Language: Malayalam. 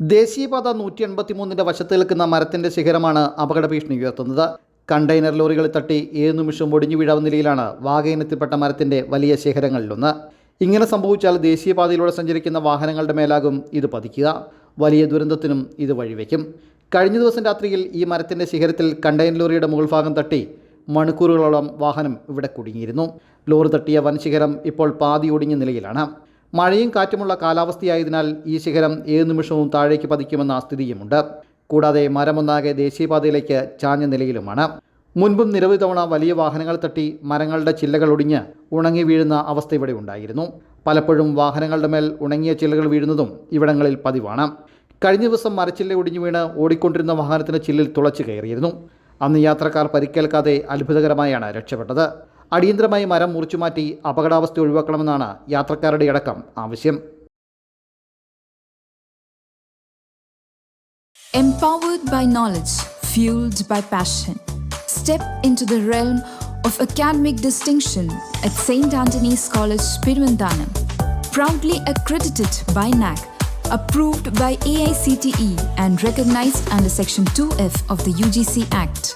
ദേശീയപാത നൂറ്റി എൺപത്തി മൂന്നിന്റെ വശത്ത് നിൽക്കുന്ന മരത്തിന്റെ ശിഖരമാണ് അപകട ഭീഷണി ഉയർത്തുന്നത്. കണ്ടെയ്നർ ലോറികളിൽ തട്ടി ഏത് നിമിഷവും ഒടിഞ്ഞു വീഴാവുന്ന നിലയിലാണ് വാഗയിനത്തിൽപ്പെട്ട മരത്തിന്റെ വലിയ ശേഖരങ്ങളിലൊന്ന്. ഇങ്ങനെ സംഭവിച്ചാൽ ദേശീയപാതയിലൂടെ സഞ്ചരിക്കുന്ന വാഹനങ്ങളുടെ മേലാകും ഇത് പതിക്കുക. വലിയ ദുരന്തത്തിനും ഇത് വഴിവെക്കും. കഴിഞ്ഞ ദിവസം രാത്രിയിൽ ഈ മരത്തിന്റെ ശിഖരത്തിൽ കണ്ടെയ്നർ ലോറിയുടെ മുകൾ ഭാഗം തട്ടി മണിക്കൂറുകളോളം വാഹനം ഇവിടെ കുടുങ്ങിയിരുന്നു. ലോറി തട്ടിയ വൻ ശിഖരം ഇപ്പോൾ പാതി ഒടിഞ്ഞ നിലയിലാണ്. മഴയും കാറ്റുമുള്ള കാലാവസ്ഥയായതിനാൽ ഈ ശിഖരം ഏത് നിമിഷവും താഴേക്ക് പതിക്കുമെന്ന സ്ഥിതിയുമുണ്ട്. കൂടാതെ മരമൊന്നാകെ ദേശീയപാതയിലേക്ക് ചാഞ്ഞ നിലയിലുമാണ്. മുൻപും നിരവധി തവണ വലിയ വാഹനങ്ങൾ തട്ടി മരങ്ങളുടെ ചില്ലകൾ ഒടിഞ്ഞ് ഉണങ്ങി വീഴുന്ന അവസ്ഥ ഇവിടെ ഉണ്ടായിരുന്നു. പലപ്പോഴും വാഹനങ്ങളുടെ മേൽ ഉണങ്ങിയ ചില്ലകൾ വീഴുന്നതും ഇവിടങ്ങളിൽ പതിവാണ്. കഴിഞ്ഞ ദിവസം മരച്ചില്ല ഒടിഞ്ഞു വീണ് ഓടിക്കൊണ്ടിരുന്ന വാഹനത്തിന് ചില്ലിൽ തുളച്ചു കയറിയിരുന്നു. അന്ന് യാത്രക്കാർ പരിക്കേൽക്കാതെ അത്ഭുതകരമായാണ് രക്ഷപ്പെട്ടത്. അടിയന്തരമായി മരം മുറിച്ചുമാറ്റി അപകടാവസ്ഥ ഒഴിവാക്കണമെന്നാണ് യാത്രക്കാരുടെ അടക്കം ആവശ്യം Empowered by knowledge, fueled by passion. Step into the realm of academic distinction at St. Anthony's College, Pirvandanam. Proudly accredited by NAC, approved by AICTE, and recognized under Section 2F of the UGC Act.